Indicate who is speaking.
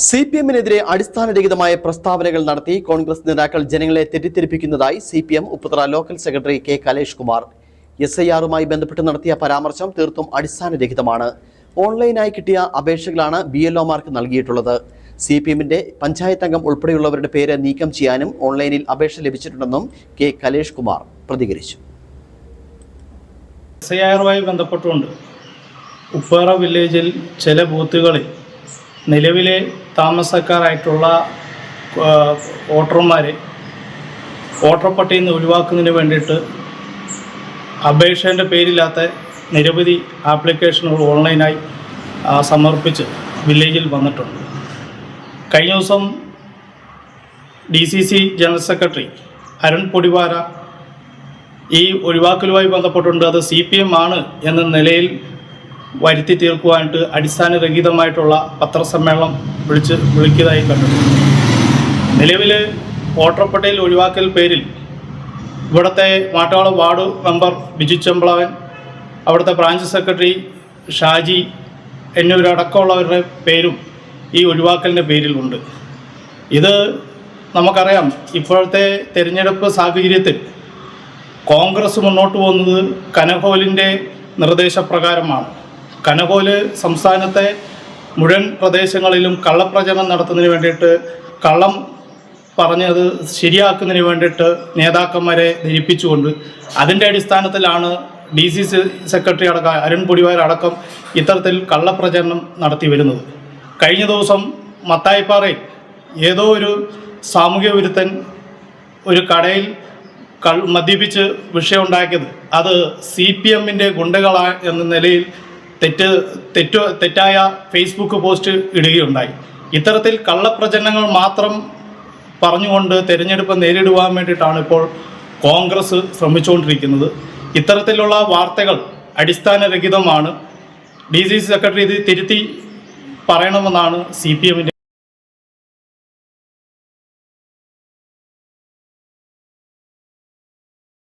Speaker 1: C P എമ്മിനെതിരെ അടിസ്ഥാനരഹിതമായ പ്രസ്താവനകൾ നടത്തി കോൺഗ്രസ് നേതാക്കൾ ജനങ്ങളെ തെറ്റിദ്ധരിപ്പിക്കുന്നതായി C P M Upputhara local secretary K Kalesh Kumar. S I ആറുമായി ബന്ധപ്പെട്ട് നടത്തിയ പരാമർശം തീർത്തും അടിസ്ഥാനരഹിതമാണ്. ഓൺലൈനായി കിട്ടിയ അപേക്ഷകളാണ് ബി എൽ ഒമാർക്ക് നൽകിയിട്ടുള്ളത്. സി പി എമ്മിന്റെ പഞ്ചായത്ത് അംഗം ഉൾപ്പെടെയുള്ളവരുടെ പേര് നീക്കം ചെയ്യാനും ഓൺലൈനിൽ അപേക്ഷ ലഭിച്ചിട്ടുണ്ടെന്നും കെ കലേഷ് കുമാർ പ്രതികരിച്ചു.
Speaker 2: എസ് ഐ ആറുമായി ബന്ധപ്പെട്ടുകൊണ്ട് ഉപ്പേറ വില്ലേജിൽ ചില ബൂത്തുകളിൽ നിലവിലെ താമസക്കാരായിട്ടുള്ള വോട്ടർമാരെ വോട്ടർ പട്ടികയിൽ നിന്ന് ഒഴിവാക്കുന്നതിന് വേണ്ടിയിട്ട് അപേക്ഷേന്റെ പേരില്ലാത്ത നിരവധി ആപ്ലിക്കേഷനുകൾ ഓൺലൈനായി സമർപ്പിച്ച് വില്ലേജിൽ വന്നിട്ടുണ്ട്. കഴിഞ്ഞ ദിവസം D C C general secretary Arun Podivara ഈ ഒഴിവാക്കലുമായി ബന്ധപ്പെട്ടുണ്ട് അത് സി പി എം ആണ് എന്ന നിലയിൽ വരുത്തി തീർക്കുവാനായിട്ട് അടിസ്ഥാനരഹിതമായിട്ടുള്ള പത്രസമ്മേളനം വിളിച്ച് വിളിക്കുന്നതായി കണ്ടു. നിലവിൽ വോട്ടർ ഒഴിവാക്കൽ പേരിൽ ഇവിടുത്തെ മാട്ടോളം വാർഡ് മെമ്പർ ബിജു ചെമ്പ്ളവൻ അവിടുത്തെ ബ്രാഞ്ച് സെക്രട്ടറി ഷാജി എന്നിവരടക്കമുള്ളവരുടെ പേരും ഈ ഒഴിവാക്കലിന്റെ പേരിലുണ്ട്. ഇത് നമുക്കറിയാം ഇപ്പോഴത്തെ തിരഞ്ഞെടുപ്പ് സാഹചര്യത്തിൽ കോൺഗ്രസ് മുന്നോട്ട് പോകുന്നത് കനഹോലിന്റെ നിർദ്ദേശപ്രകാരമാണ്. കനകോൽ സംസ്ഥാനത്തെ മുഴുവൻ പ്രദേശങ്ങളിലും കള്ളപ്രചരണം നടത്തുന്നതിന് വേണ്ടിയിട്ട് കള്ളം പറഞ്ഞത് ശരിയാക്കുന്നതിന് വേണ്ടിയിട്ട് നേതാക്കന്മാരെ ധരിപ്പിച്ചുകൊണ്ട് അതിന്റെ അടിസ്ഥാനത്തിലാണ് ഡി സി സി സെക്രട്ടറി അടക്കം അരുൺ പൊടിവാർ അടക്കം ഇത്തരത്തിൽ കള്ളപ്രചരണം നടത്തി വരുന്നത്. കഴിഞ്ഞ ദിവസം മത്തായിപ്പാറയിൽ ഏതോ ഒരു സാമൂഹ്യ വിരുദ്ധൻ ഒരു കടയിൽ കൾ മദ്യപിച്ച് വിഷയമുണ്ടാക്കിയത് അത് സി പി എമ്മിന്റെ ഗുണ്ടകളാ എന്ന നിലയിൽ തെറ്റ് തെറ്റോ തെറ്റായ ഫേസ്ബുക്ക് പോസ്റ്റ് ഇടുകയുണ്ടായി. ഇത്തരത്തിൽ കള്ളപ്രചരണങ്ങൾ മാത്രം പറഞ്ഞുകൊണ്ട് തെരഞ്ഞെടുപ്പ് നേരിടുവാൻ വേണ്ടിയിട്ടാണ് ഇപ്പോൾ കോൺഗ്രസ് ശ്രമിച്ചുകൊണ്ടിരിക്കുന്നത്. ഇത്തരത്തിലുള്ള വാർത്തകൾ അടിസ്ഥാനരഹിതമാണ്. ഡി സി സെക്രട്ടറി ഇത് തിരുത്തി പറയണമെന്നാണ് സി പി എമ്മിന്റെ